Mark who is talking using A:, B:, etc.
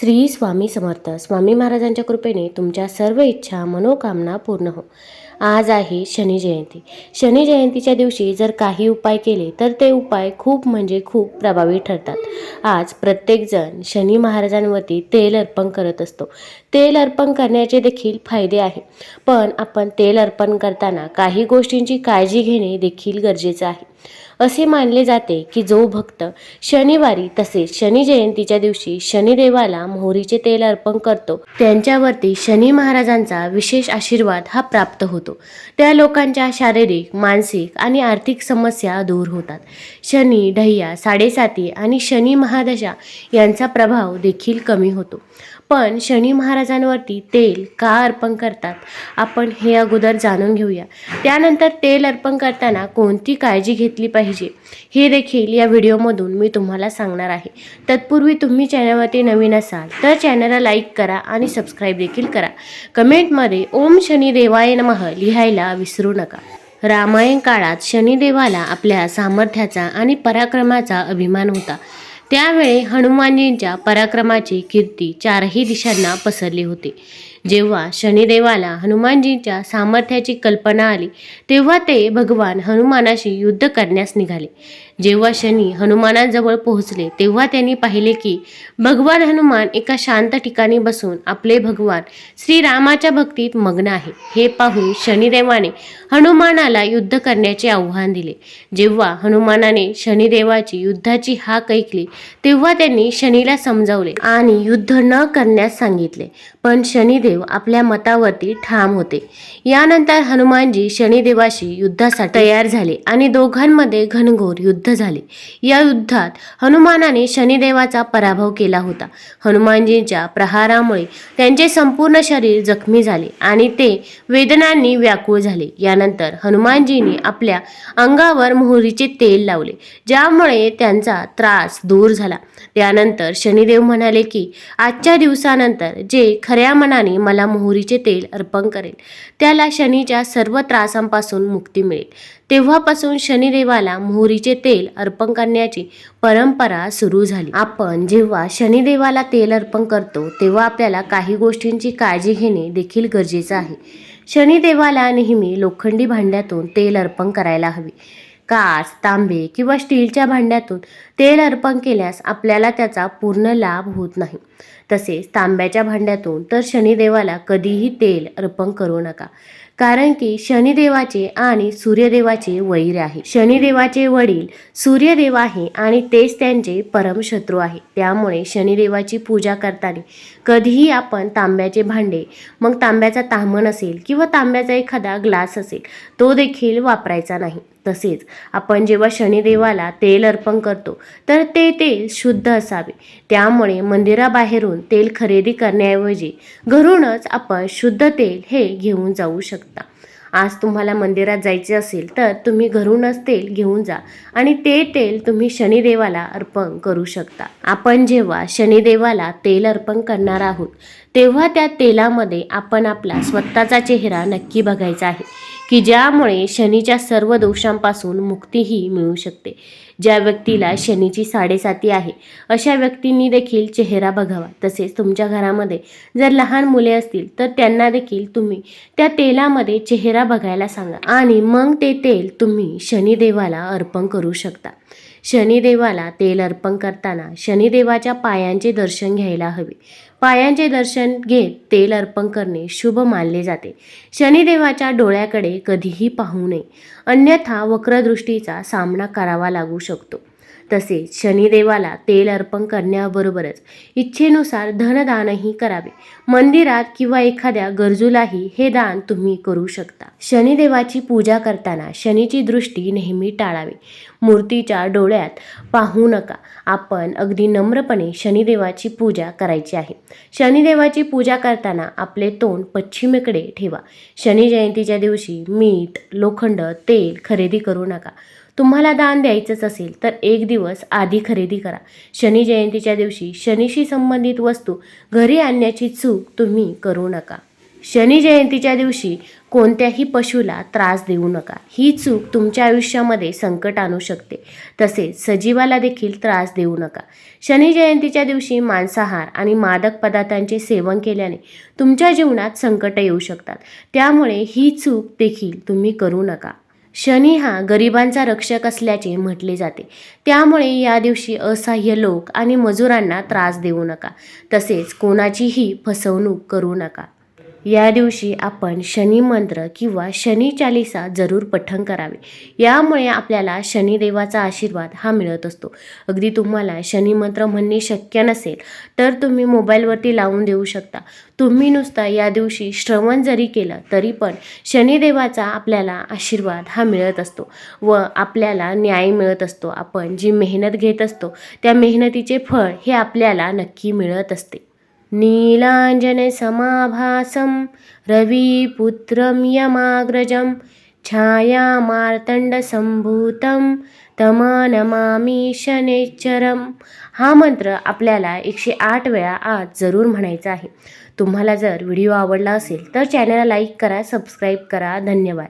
A: श्री स्वामी समर्थ. स्वामी महाराजांच्या कृपेने तुमच्या सर्व इच्छा मनोकामना पूर्ण हो. आज आहे शनी जयंती. शनी जयंतीच्या दिवशी जर काही उपाय केले तर ते उपाय खूप म्हणजे खूप प्रभावी ठरतात. आज प्रत्येकजण शनी महाराजांवरती तेल अर्पण करत असतो. तेल अर्पण करण्याचे देखील फायदे आहे. पण आपण तेल अर्पण करताना काही गोष्टींची काळजी घेणे देखील गरजेचं आहे. असे मानले जाते की जो भक्त शनिवारी तसेच शनी जयंतीच्या दिवशी शनिदेवाला मोहरीचे तेल अर्पण करतो त्यांच्यावरती शनी महाराजांचा विशेष आशीर्वाद हा प्राप्त होतो. त्या लोकांच्या शारीरिक मानसिक आणि आर्थिक समस्या दूर होतात. शनी ढय्या साडेसाती आणि शनी महादशा यांचा प्रभाव देखील कमी होतो. पण शनी महाराजांवरती तेल का अर्पण करतात? आपण हे अगोदर जाणून घेऊया. त्यानंतर तेल अर्पण करताना कोणती काळजी घेतली पाहिजे? हे देखील या व्हिडिओमधून मी तुम्हाला सांगणार आहे. तत्पूर्वी तुम्ही चॅनलवरती नवीन असाल तर चॅनलला लाईक करा आणि सबस्क्राईब देखील करा. कमेंटमध्ये ओम शनी देवाय नमः लिहायला विसरू नका. रामायण काळात शनिदेवाला आपल्या सामर्थ्याचा आणि पराक्रमाचा अभिमान होता. त्यावेळी हनुमानजींच्या पराक्रमाची कीर्ती चारही दिशांना पसरली होती. जेव्हा शनिदेवाला हनुमानजींच्या सामर्थ्याची कल्पना आली तेव्हा ते भगवान हनुमानाशी युद्ध करण्यास निघाले. जेव्हा शनी हनुमानाजवळ पोहोचले तेव्हा त्यांनी पाहिले की भगवान हनुमान एका शांत ठिकाणी बसून आपले भगवान श्रीरामाच्या भक्तीत मग्न आहे. हे पाहून शनिदेवाने हनुमानाला युद्ध करण्याचे आव्हान दिले. जेव्हा हनुमानाने शनिदेवाची युद्धाची हाक ऐकली तेव्हा त्यांनी शनीला समजावले आणि युद्ध न करण्यास सांगितले. पण शनिदेव आपल्या मतावरती ठाम होते. यानंतर हनुमानजी शनिदेवाशी युद्धासाठी तयार झाले आणि दोघांमध्ये घनघोर युद्ध झाले. या युद्धात हनुमानाने शनिदेवाचा पराभव केला होता. हनुमानजींच्या प्रहारामुळे त्यांचे संपूर्ण शरीर जखमी झाले आणि ते वेदनांनी व्याकुळ झाले. यानंतर हनुमानजींनी आपल्या अंगावर मोहरीचे तेल लावले ज्यामुळे त्यांचा त्रास दूर झाला. त्यानंतर शनिदेव म्हणाले की आजच्या दिवसानंतर जे खऱ्या मनाने मला मोहरीचे तेल अर्पण करेल त्याला शनीच्या सर्व त्रासांपासून मुक्ती मिळेल. तेव्हापासून शनिदेवाला मोहरीचे तेल अर्पण करण्याची परंपरा सुरू झाली. आपण जेव्हा शनिदेवाला तेल अर्पण करतो तेव्हा आपल्याला काही गोष्टींची काळजी घेणे देखील गरजेचं आहे. शनिदेवाला नेहमी लोखंडी भांड्यातून तेल अर्पण करायला हवे. काच तांबे किंवा स्टीलच्या भांड्यातून तेल अर्पण केल्यास आपल्याला त्याचा पूर्ण लाभ होत नाही. तसेच तांब्याच्या भांड्यातून तर शनिदेवाला कधीही तेल अर्पण करू नका. कारण की शनिदेवाचे आणि सूर्यदेवाचे वैर आहे. शनिदेवाचे वडील सूर्यदेव आहे आणि तेच त्यांचे परमशत्रू आहे. त्यामुळे शनिदेवाची पूजा करताना कधीही आपण तांब्याचे भांडे मग तांब्याचा तांबण असेल किंवा तांब्याचा एखादा ग्लास असेल तो देखील वापरायचा नाही. तसेच आपण जेव्हा शनिदेवाला तेल अर्पण करतो तर ते तेल शुद्ध असावे. त्यामुळे मंदिराबाहेरून तेल खरेदी करण्याऐवजी घरूनच आपण शुद्ध तेल हे घेऊन जाऊ शकता. आज तुम्हाला मंदिरात जायचे असेल तर तुम्ही घरूनच तेल घेऊन जा आणि ते तेल तुम्ही शनिदेवाला अर्पण करू शकता. आपण जेव्हा शनिदेवाला तेल अर्पण करणार आहोत तेव्हा त्या तेलामध्ये आपण आपला स्वतःचा चेहरा नक्की बघायचा आहे. की ज्यामुळे शनीच्या सर्व दोषांपासून मुक्तीही मिळू शकते. ज्या व्यक्तीला शनीची साडेसाती आहे अशा व्यक्तींनी देखील चेहरा बघावा. तसेच तुमच्या घरामध्ये जर लहान मुले असतील तर त्यांना देखील तुम्ही त्या तेलामध्ये चेहरा बघायला सांगा आणि मग ते तेल तुम्ही शनिदेवाला अर्पण करू शकता. शनिदेवाला तेल अर्पण करताना शनिदेवाच्या पायांचे दर्शन घ्यायला हवे. पायांचे दर्शन घेत तेल अर्पण करणे शुभ मानले जाते. शनिदेवाच्या डोळ्याकडे कधीही पाहू नये. अन्यथा वक्रदृष्टीचा सामना करावा लागू शकतो. तसेच शनिदेवाला तेल अर्पण करण्याबरोबरच इच्छेनुसार धनदानही करावे. मंदिरात किंवा एखाद्या गरजूलाही हे दान तुम्ही करू शकता. शनिदेवाची पूजा करताना शनीची दृष्टी नेहमी टाळावी. मूर्तीच्या डोळ्यात पाहू नका. आपण अगदी नम्रपणे शनिदेवाची पूजा करायची आहे. शनिदेवाची पूजा करताना आपले तोंड पश्चिमेकडे ठेवा. शनी जयंतीच्या दिवशी मीठ लोखंड तेल खरेदी करू नका. तुम्हाला दान द्यायचंच असेल तर एक दिवस आधी खरेदी करा. शनी जयंतीच्या दिवशी शनीशी संबंधित वस्तू घरी आणण्याची चूक तुम्ही करू नका. शनी जयंतीच्या दिवशी कोणत्याही पशुला त्रास देऊ नका. ही चूक तुमच्या आयुष्यामध्ये संकट आणू शकते. तसेच सजीवाला देखील त्रास देऊ नका. शनी जयंतीच्या दिवशी मांसाहार आणि मादक पदार्थांचे सेवन केल्याने तुमच्या जीवनात संकट येऊ शकतात. त्यामुळे ही चूक देखील तुम्ही करू नका. शनी हा गरिबांचा रक्षक असल्याचे म्हटले जाते. त्यामुळे या दिवशी असहाय्य लोक आणि मजुरांना त्रास देऊ नका. तसेच कोणाचीही फसवणूक करू नका. या दिवशी आपण शनी मंत्र किंवा शनी चालिसा जरूर पठण करावे. यामुळे आपल्याला शनिदेवाचा आशीर्वाद हा मिळत असतो. अगदी तुम्हाला शनी मंत्र म्हणणे शक्य नसेल तर तुम्ही मोबाईलवरती लावून देऊ शकता. तुम्ही नुसता या दिवशी श्रवण जरी केलं तरी पण शनिदेवाचा आपल्याला आशीर्वाद हा मिळत असतो व आपल्याला न्याय मिळत असतो. आपण जी मेहनत घेत असतो त्या मेहनतीचे फळ हे आपल्याला नक्की मिळत असते. नीलाञ्जनसमाभासं रविपुत्रं यमाग्रजं छायामार्तण्डसम्भूतं तमनमामि शनेश्चरम. हा मंत्र आपल्याला एकशे आठ वेळा आज जरूर म्हणायचा आहे. तुम्हाला जर व्हिडिओ आवडला असेल तर चॅनलला लाईक करा सबस्क्राईब करा. धन्यवाद.